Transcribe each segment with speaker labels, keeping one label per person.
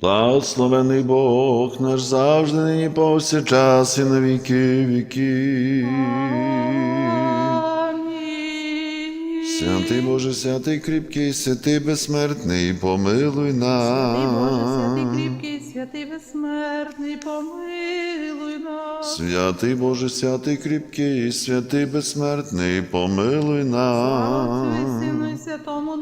Speaker 1: Благословений Бог наш завжди нині повсякчас і на віки віки. Святий Боже, святий кріпкий, святий безсмертний, помилуй нас.
Speaker 2: Святий Боже, святий кріпкий, святий безсмертний, помилуй нас.
Speaker 1: Святий Боже, святий кріпкий, святий безсмертний, помилуй нас.
Speaker 2: Сину і Святому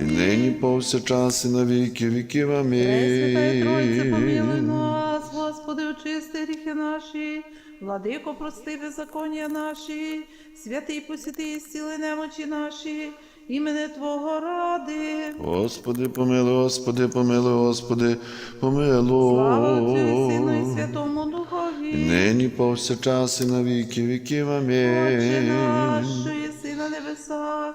Speaker 1: І нині повсякчас і на віки віків.
Speaker 2: Пресвятая Тройця, помилуй
Speaker 1: Амінь.
Speaker 2: нас, Господи, очисти гріхи наші, владико, прости беззаконня наші, святий посіти і зціли немочі наші, імени Твого ради.
Speaker 1: Господи, помилуй, Господи, помилуй, Господи,
Speaker 2: Слава Отцю і Сину і
Speaker 1: помилуй.
Speaker 2: Святому
Speaker 1: І
Speaker 2: Духові.
Speaker 1: нині повсякчас і на віки віків.
Speaker 2: Отче
Speaker 1: Амінь.
Speaker 2: наш, що єси на небесах,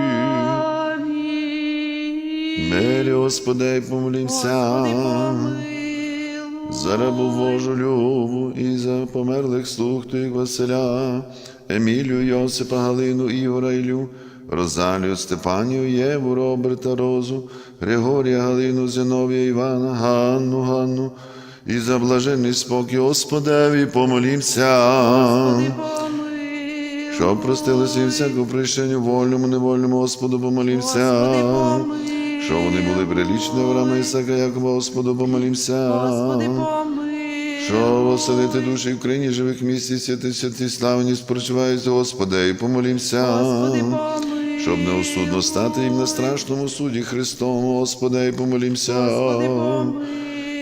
Speaker 1: Господи, помолімся. За рабу Божу любу і за померлих слуг Твоїх Василя, Емілію, Йосипа, Галину, Ігора, Ілю, Розалію, Степанію, Єву, Роберта, Розу, Григорія, Галину, Зиновія, Івана, Ганну, Ганну, і за блаженний спокій Господеві помолімся. Щоб простилося і всяку прищенню вольному, невольному, Господу помолімся.
Speaker 2: Господи, помилуй.
Speaker 1: Що вони були прилічні Авраама, Ісака, Якова, Господу помолімся.
Speaker 2: Господи, помилуй.
Speaker 1: Що оселити душі в країні живих місць і святи святі славні спочивають, Господи, і помолімся.
Speaker 2: Господи, помилуй.
Speaker 1: Щоб неосудно стати їм на страшному суді Христовому, Господи, і помолімся.
Speaker 2: Господи, помилуй.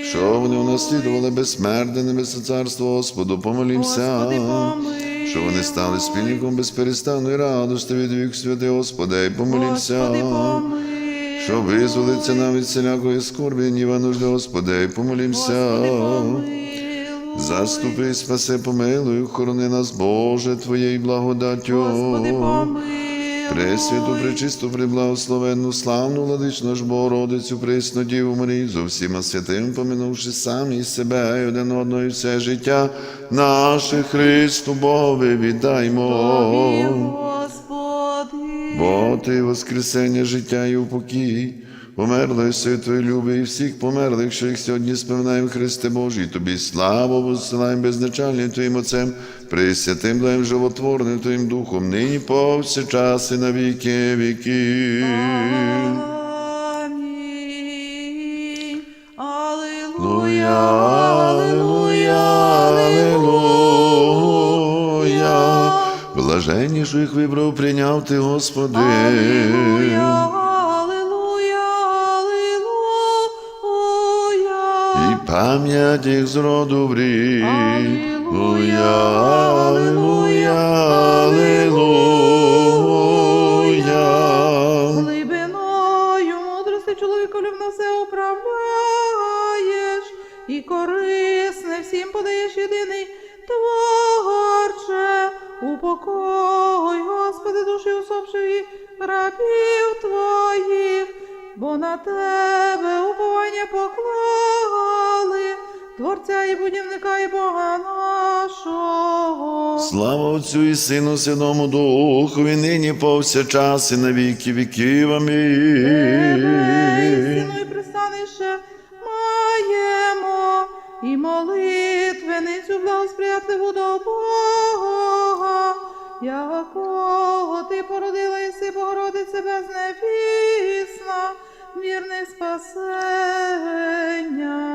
Speaker 1: Що вони унаслідували безсмертне небесне царство, Господу, помолімся.
Speaker 2: Господи, помилуй.
Speaker 1: Що вони стали спільником безперестанної радости від вік святи, Господи, і помолімся.
Speaker 2: Господи, помилуй.
Speaker 1: Що визволиться нам від всілякої скорби, ніва нужди, Господи, і помолімся. Заступи, спаси, помилуй, охорони нас, Боже, Твоєю благодаттю. Пресвяту, пречисту, приблагословенну, славну владичну ж Богородицю, присну Діву Марію, зо всіма святим, поминувши самі себе і один одного і все життя наше Христу Богові віддаймо. Бо Ти воскресення життя і упокій, померлої святої люби і всіх померлих, що їх сьогодні споминаємо, Христе Божий, Тобі славу посилаємо безначальним Твоїм Отцем, присвятим Твоїм животворним Твоїм Духом, нині повсякчас і на віки віки.
Speaker 2: Амінь.
Speaker 1: Аллилуйя,
Speaker 2: Аллилуйя,
Speaker 1: Блаженні, що їх вибрав, прийняв ти, Господи.
Speaker 2: Аллилуйя, аллилуйя, аллилуйя.
Speaker 1: І пам'ять їх з роду в рік.
Speaker 2: Аллилуйя,
Speaker 1: Аллилуйя, аллилуйя.
Speaker 2: Глибиною мудрости чоловіколюб на все управляєш, і корисне всім подаєш єдиний творче. Упокой, Господи, душі усопших рабів Твоїх, бо на Тебе уповання поклали, Творця і будівника, і Бога нашого.
Speaker 1: Слава Отцю і Сину, Святому Духові, нині повсякчас і на віки віків. Амінь.
Speaker 2: Спасення.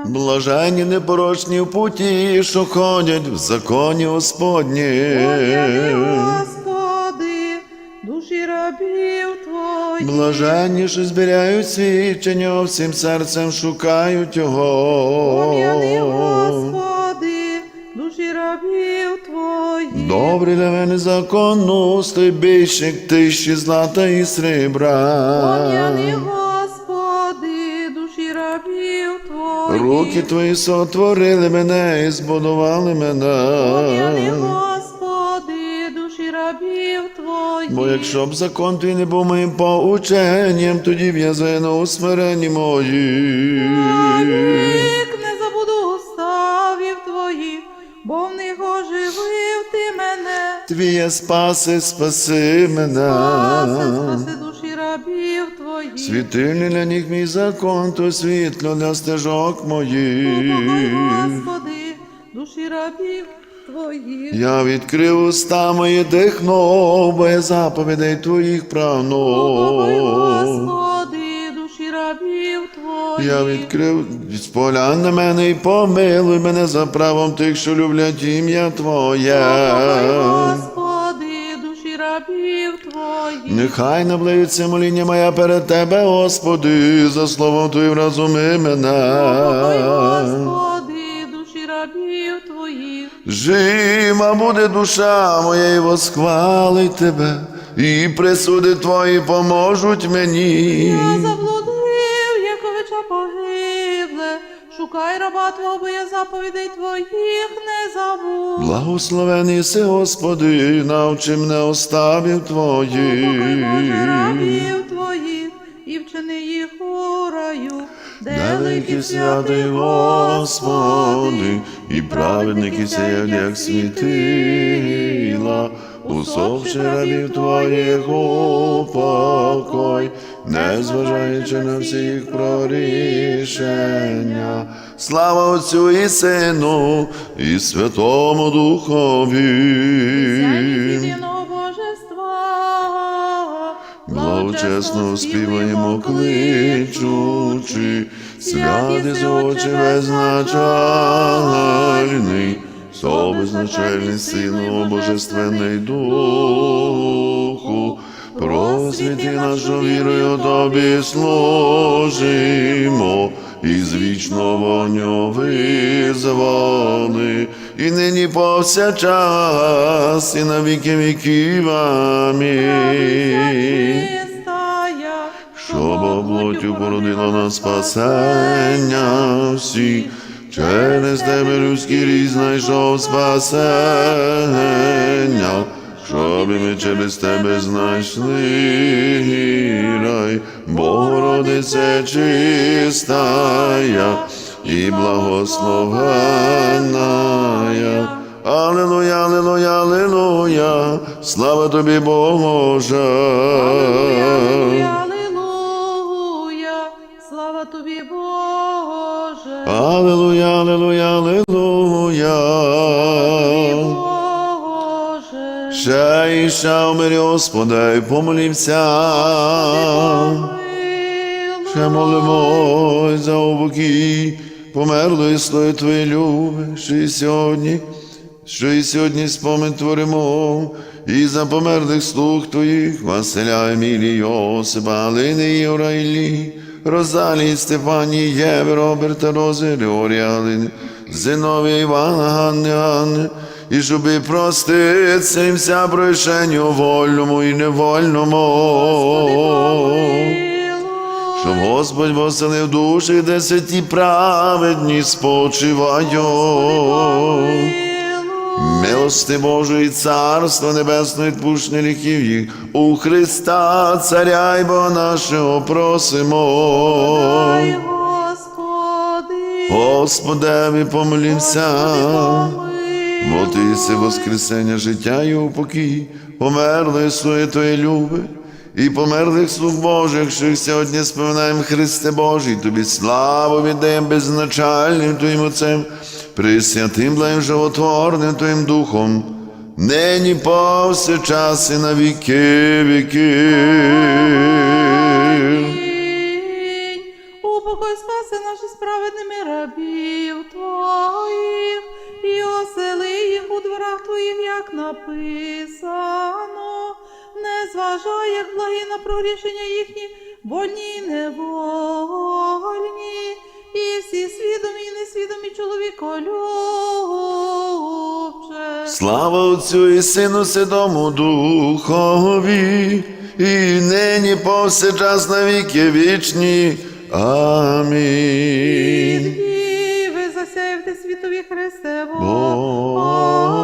Speaker 1: Блаженні непорочні в путі, що ходять в законі Господні.
Speaker 2: Господи, душі рабів Твоїх.
Speaker 1: Блаженні, що зберігають свідчення, всім серцем шукають Його.
Speaker 2: Пом'яни, Господи, душі рабів Твоїх.
Speaker 1: Добрий для мене законну, стой більше тисячі злата і срібра.
Speaker 2: Пом'яни, Господи,
Speaker 1: Руки твої сотворили мене і збудували мене.
Speaker 2: Господи, душі рабів твоїх.
Speaker 1: Бо якщо б закон твій не був моїм поученням, тоді б я загинув у смиренні моїй.
Speaker 2: Вік не забуду уставів твоїх, бо в них оживив ти мене.
Speaker 1: Твіє спаси, спаси мене.
Speaker 2: Спаси, спаси душі рабів твоїх.
Speaker 1: Світильний для них мій закон, то світло для стежок моїх.
Speaker 2: Господи, душі рабів твоїх.
Speaker 1: Я відкрив уста мої дихнув, бо я заповідей твоїх прагнув.
Speaker 2: Господи, душі рабів твоїх.
Speaker 1: Я відкрив поля на мене і помилуй мене за правом тих, що люблять ім'я Твоє.
Speaker 2: Господи.
Speaker 1: Нехай наблиється моління моя перед Тебе, Господи, за словом Твоїм розуми мене.
Speaker 2: Господи, душі рабів твоїх.
Speaker 1: Жима буде душа моя і восхвалить Тебе, і присуди Твої поможуть мені.
Speaker 2: Я раба твого, бо я заповідей твоїх не забув.
Speaker 1: Благословений си, Господи, навчи мене оставів
Speaker 2: Боже,
Speaker 1: Твоїх.
Speaker 2: рабів твоїх, і вчини їх у раю.
Speaker 1: Великий святий Господи, і праведники сіють, як світила, усопши рабів Твоїх упокой, не зважаючи на всі їх прорішення. Слава Отцю і Сину, і Святому Духові. Благочесно співаємо кличучи, святий очі безначальний, собезначальний сину божественний духу, просвіти нашу вірою тобі служимо, і з вічного нього визвали, і нині повсякчас, і на віки віків. Амінь. Щоб оплотю породила на спасення всіх, через тебе людський рід знайшов спасення, щоб і ми через тебе знайшли рай, Богородице чистая і благословенная. Аллилуйя, аллилуйя, аллилуйя, слава тобі, Боже.
Speaker 2: Аллилуйя, Аллилуйя, слава тобі, Боже.
Speaker 1: Аллилуйя, аллилуйя, аллилуйя. Ще і ще у Господи, помолімся. Ще молимось за упокій померлої слої Твої люби, що і сьогодні, що і сьогодні спомин творимо, і за померлих слуг Твоїх, Василя, Емілії, Йосипа, Галини, Євра, Іллі, Розалії, Стефанії, Єви, Роберта, Рози, Григорія, Галини, Зиновія, Івана, Ганни, Ганни, і щоби вся прощенню вольному і невольному. Щоб Господь воселив душі, де святі праведні спочивають. Милости Божої, Царство Небесне, відпущення гріхів їх, у Христа, Царя й Бога нашого просимо.
Speaker 2: Господи,
Speaker 1: Господеві помолімся. Бо ти єси воскресення життя і упокій, померли своє Твоє люби, і померлих слуг Божих, що сьогодні споминаємо Христе Божий, тобі славу віддаємо беззначальним Твоїм Отцем, присвятим благим животворним Твоїм Духом, нині повсякчас і на віки віки.
Speaker 2: Спаси наші справедними рабів Твоїх, і осели їх у дворах Твоїх, як написано. Не зважай, як благі на прорішення їхні, вольні і невольні, і всі свідомі і несвідомі чоловіколюбче.
Speaker 1: Слава Отцю і Сину Святому Духові, і нині повсякчас на віки вічні. Амінь.
Speaker 2: Христе
Speaker 1: Боже,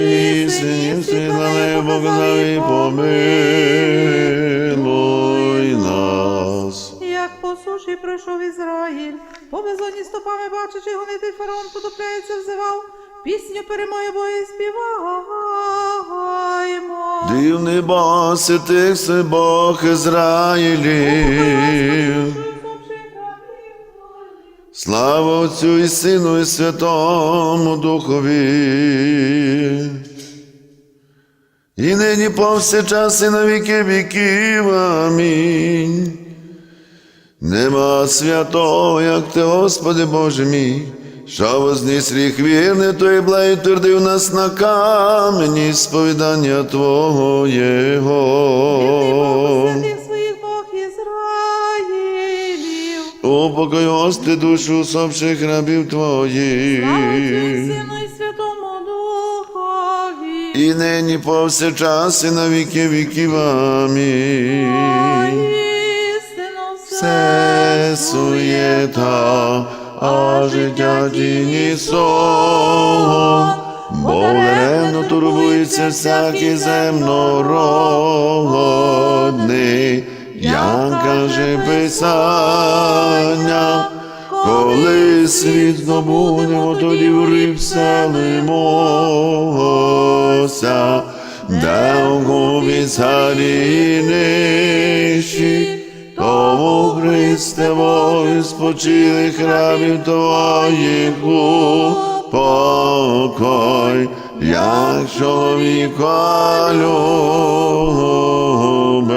Speaker 1: і синів світла небо і помилуй нас.
Speaker 2: Як по суші пройшов Ізраїль, по безодні стопами бачачи гонити фараон, потопляється, взивав, пісню перемоги бої співаємо.
Speaker 1: Дивний Бог святих си Бог Ізраїлів. Слава Отцю і Сину і Святому Духові. І нині повсякчас і на віки віків. Амінь. Нема святого, як ти, Господи Боже мій, що возніс ріх вірний, той блай твердив нас на камені сповідання Твого
Speaker 2: Ізраїлів.
Speaker 1: Упокой, Господи, душу усопших рабів Твоїх.
Speaker 2: І
Speaker 1: нині повсякчас і на віки віків. Амінь. Все суєта, а життя тіні сон, бо даремно турбується всякий земнородний, як каже Писання, коли світ здобудемо, тоді в риб селимося, де у губі царі нищі, тому Христе волю спочили храмів Твоїх у покой, як чоловіка любець.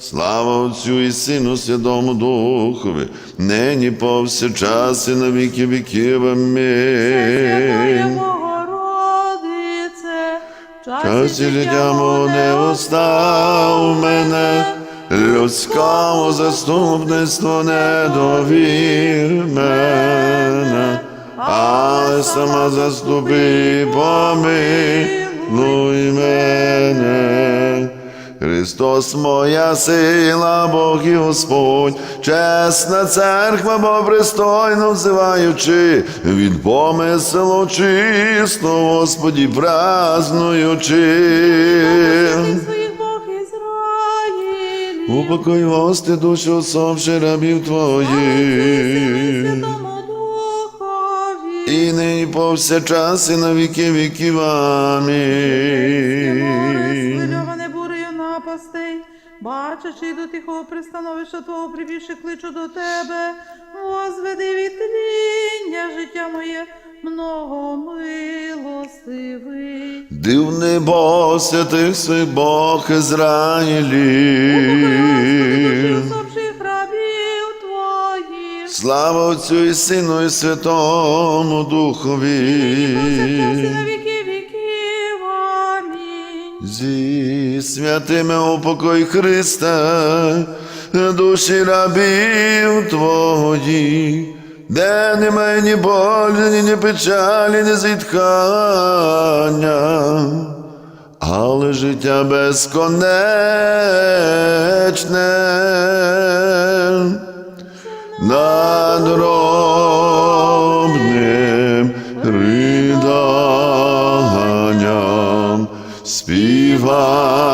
Speaker 1: Слава Отцю і Сину Святому Духові, нині повсякчас і на віки віків. Амінь. Часі життя мого не остав мене, людському заступництву не довір мене, а сама заступи, помилуй мене. Христос моя сила, Бог і Господь, чесна церква, бо пристойно взиваючи, від помислу чисто, Господі празнуючи. Упокой, Господи, душу усопши рабів Твоїх. І нині повсякчас і на віки віків. Амінь.
Speaker 2: Схвильоване бурею напастей, бачачи до тихого пристановища Твого прибільше кличу до Тебе, возведи від тління життя моє, много милостивий.
Speaker 1: Дивний Бог святих свій Бог Ізраїлів. Слава Отцю і Сину і Святому Духові. Зі святими упокой Христа, душі рабів Твої, де немає ні болі, ні печалі, ні зітхання, але життя безконечне. Надробним риданням співаємо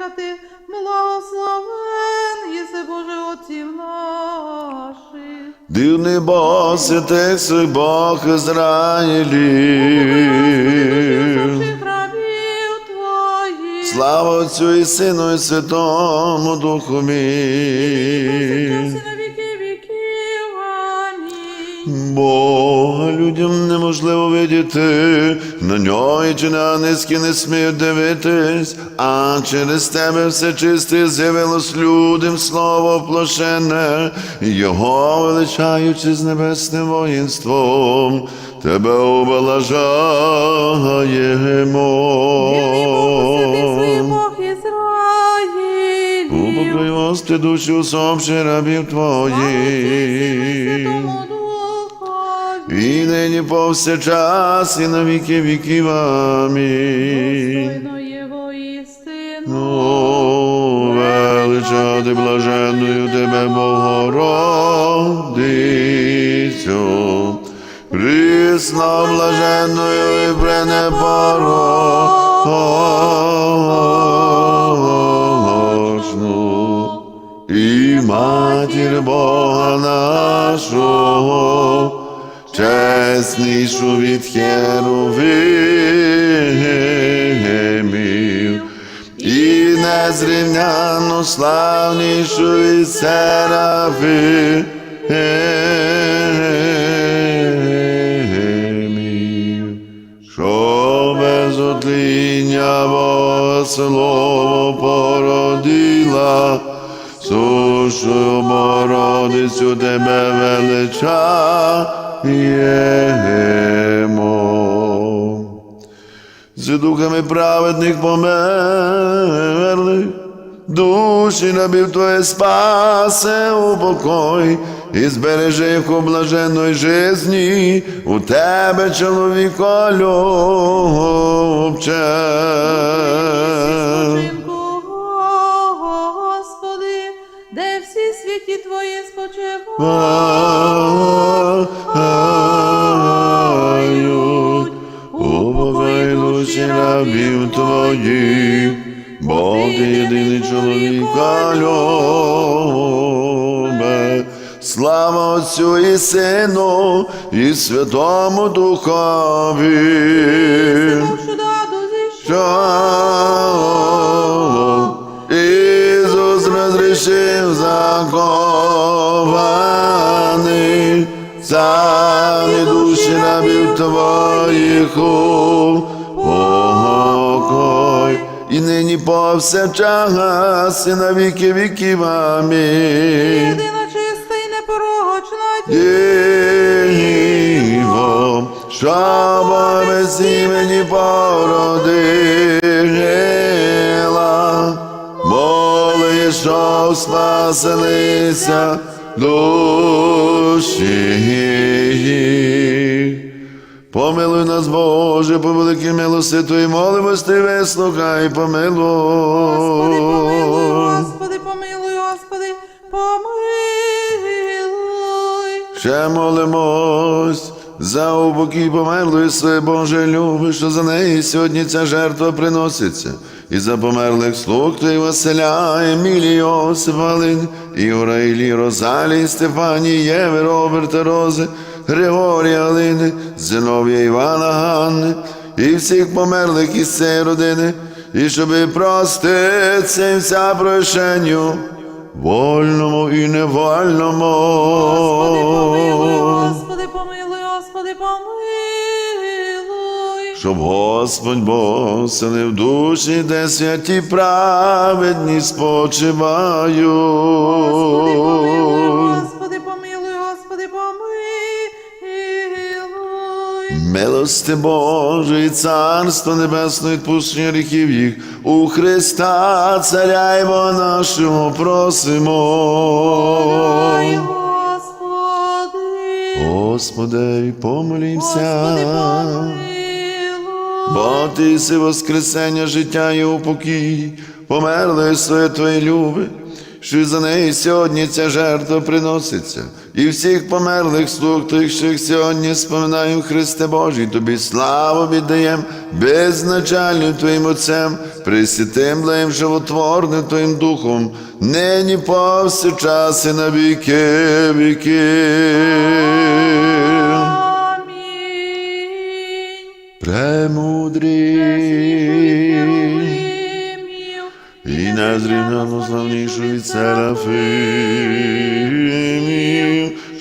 Speaker 2: кликати, благословен єси Боже отців наших.
Speaker 1: Дивний Бог, святих Бог Ізраїлів. Слава Отцю і Сину і Святому Духу
Speaker 2: повсякчас
Speaker 1: Бога людям неможливо видіти, на нього і чи на низькі не сміють дивитись, а через тебе все чисте з'явилось людям слово плошене, його величаючи з небесним воїнством, тебе
Speaker 2: Ізраїль.
Speaker 1: Упокой, Господи, душі усопши рабів Твоїх. І нині повсякчас, і на віки віків. Амінь.
Speaker 2: Істину.
Speaker 1: Ну, величати блаженною тебе, Богородицю, присна блаженною і пренепорочну, і матір Бога нашого, чеснішу від херовимів, і незрівняно славнішу від серафимів, що без отління слово породила, сушу Богородицю тебе величаємо. З духами праведних померлих, душі набів Твоє спасе у покой, і збережи їх у блаженної жизні, у тебе, чоловіко любче.
Speaker 2: Господи, де всі святі Твої спочивають.
Speaker 1: Рабів твоїх, бо ти єдиний чоловіка любе. Слава Отцю і Сину, і Святому Духові. Що Ісус розрішив закований, нині повсякчас, і на віки віків. Амінь.
Speaker 2: Єдина чиста і непорочна
Speaker 1: Діво, що без імені породила, моли, що спаселися душі. Помилуй нас, Боже, по великій милости Твої, молимось Ти, вислухай, помилуй.
Speaker 2: Господи, помилуй, Господи, помилуй, Господи, помилуй.
Speaker 1: Ще молимось за упокій померлої своє Боже любиш, що за неї сьогодні ця жертва приноситься. І за померлих слуг Твої Василя, Емілії, Йосип, Галин, Ігора, Іллі, Розалії, Стефанії, Єви, Роберта, Рози, Григорія, Галини, Зиновія, Івана, Ганни, і всіх померлих із цієї родини, і щоби проститься їм вся прощенню, вольному і невольному.
Speaker 2: Господи, помилуй, Господи, помилуй, Господи, помилуй.
Speaker 1: Щоб Господь Бог в душі, де святі праведні спочивають.
Speaker 2: Господи, помилуй,
Speaker 1: Милости Боже і царство небесне відпущення гріхів їх. У Христа, Царя Бога нашого просимо.
Speaker 2: Господи,
Speaker 1: Господи, помолімся. Бо ти си воскресення життя і упокій, померли своє твої люби, що за неї сьогодні ця жертва приноситься, і всіх померлих слуг тих, що їх сьогодні споминаємо, Христе Божий, тобі славу віддаєм, безначальним Твоїм Отцем, пресвятим благим животворним Твоїм Духом, нині повсякчас і на віки віки. Премудрий і незрівняно славнішу від серафимів.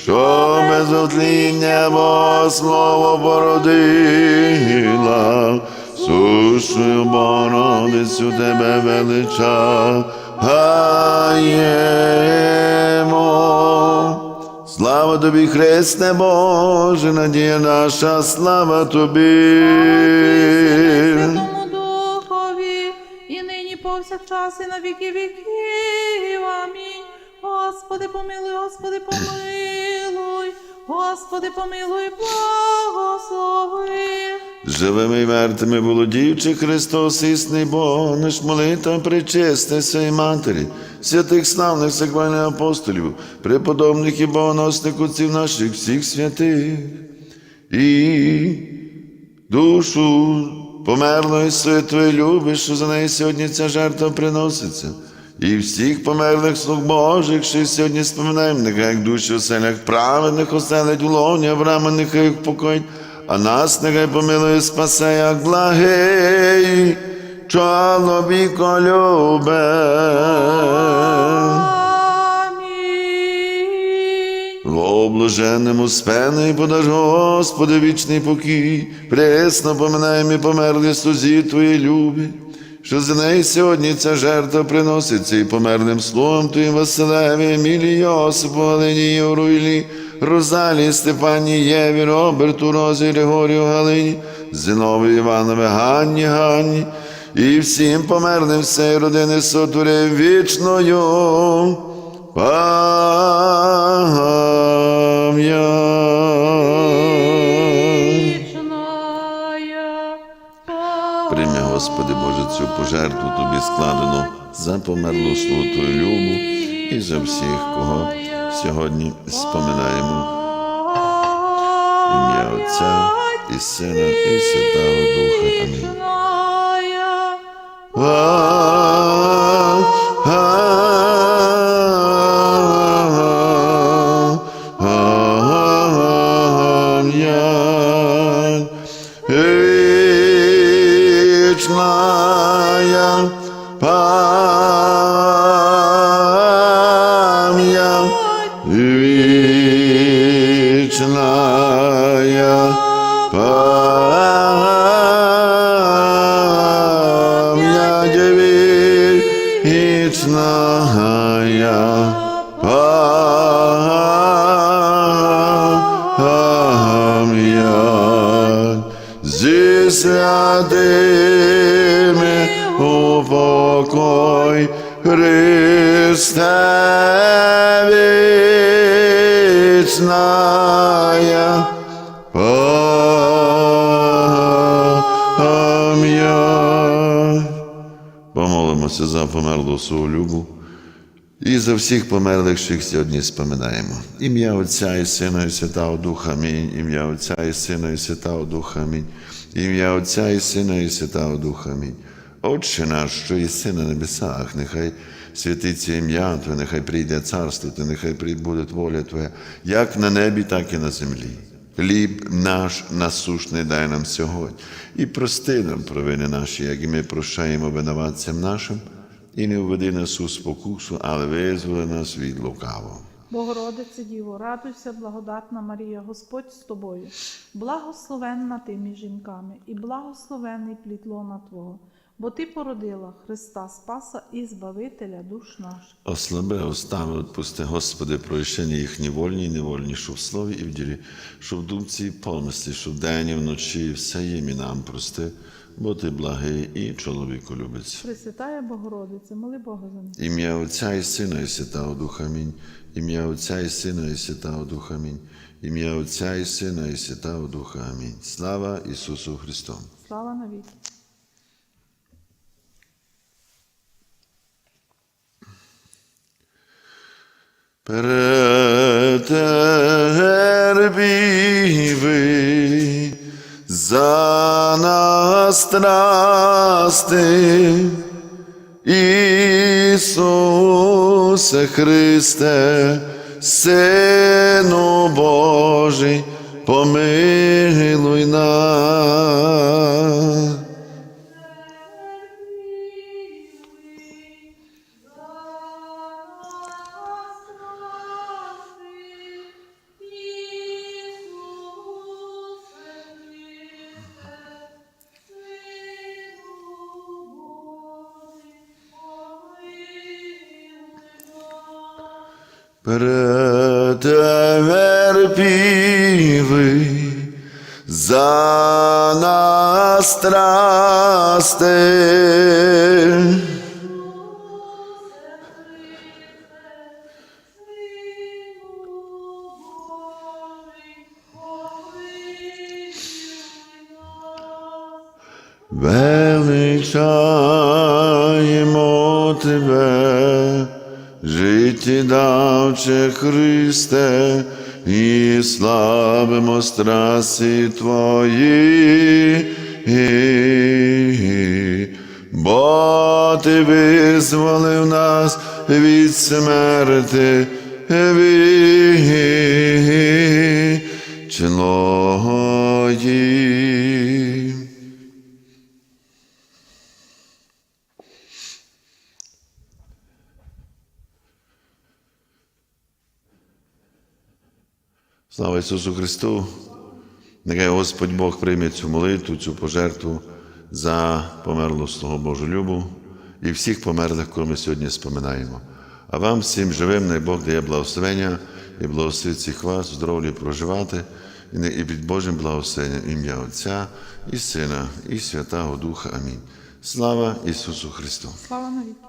Speaker 1: що без отління Бога слово породила, сущою Богородицю тебе величаємо. Слава тобі, Христе Боже, надія наша, слава тобі.
Speaker 2: Повсякчас, і на віки віків. Амінь. Господи, помилуй, Господи, помилуй, Господи, помилуй, благослови.
Speaker 1: Живими і мертвими володіючи Христос, існий Бог, наш молитва причесне своїй матері, святих славних секвальних апостолів, преподобних і богоносних отців наших всіх святих, і душу померлої святої любиш, що за неї сьогодні ця жертва приноситься. І всіх померлих слуг Божих, що сьогодні споминаємо, нехай душі у селях праведних оселить у лоні Авраама, нехай їх покоїть, а нас нехай помилує спасе, як благий чоловіко любе.
Speaker 2: Амінь.
Speaker 1: Облуженному спени подаж, Господи, вічний покій, пресно поминаємо і померли стузі Твої любі, що за неї сьогодні ця жертва приноситься і померлим словом Твоїм Василеві, Емілі, Йосипу, Галині, Євру, Іллі, Розалії, Степані, Єві, Роберту, Розі, Григорію, Галині, Зинові, Іванові, Ганні, Ганні, і всім померлим всієї родини сотворив вічною. Пам'ять. Пожертву тобі складену за померлу слугу любу і за всіх, кого сьогодні споминаємо. Ім'я Отця і Сина, і Святого Духа. Амінь. Померлу любу. І за всіх померлих, що їх сьогодні споминаємо. Ім'я Отця і Сина, і Святого Духа Амінь. Ім'я Отця і Сина, і Святого Духа Амінь. Ім'я Отця і Сина, і Святого Духа Амінь. Отче наш, що єси на небесах, нехай святиться ім'я Твоє, нехай прийде царство Твоє, нехай прибуде воля Твоя, як на небі, так і на землі. Хліб наш насушний дай нам сьогодні, і прости нам провини наші, як і ми прощаємо винуватцям нашим, і не введи нас у спокусу, але визволи нас від лукавого.
Speaker 2: Богородице Діво, радуйся, благодатна Марія, Господь з тобою, благословенна ти між жінками, і благословений плід лона Твого, бо Ти породила Христа Спаса і Збавителя душ наших.
Speaker 1: Ослаби устами, отпусти, Господи, прощення їхні вольні і невольні, що в слові і в ділі, що в думці і помислі, що в день і вночі, все їм і нам прости, бо ти благий і чоловіку любець.
Speaker 2: Пресвятая Богородице, моли Бога за нас.
Speaker 1: Ім'я Отця і Сина і Святого Духа Амінь. Ім'я Отця і Сина і Святого Духа Амінь. Ім'я Отця і Сина і Святого Духа Амінь. Слава Ісусу Христу!
Speaker 2: Слава навіки.
Speaker 1: Претерпівий за нас страсти, Ісусе Христе, Сину Божий, помилуй нас. Претерпівий, за нас страсти. Життєдавче Христе, і славимо страсті Твої, бо Ти визволив нас від смерти вічної. Слава Ісусу Христу! Нехай Господь Бог прийме цю молитву, цю пожертву за померлу свого Божу любу і всіх померлих, кого ми сьогодні споминаємо. А вам всім живим, най Бог дає благословення і благословить всіх вас, здоров'я проживати, і під Божим благословенням ім'я Отця і Сина, і Святого Духа. Амінь. Слава Ісусу Христу!
Speaker 2: Слава навіки.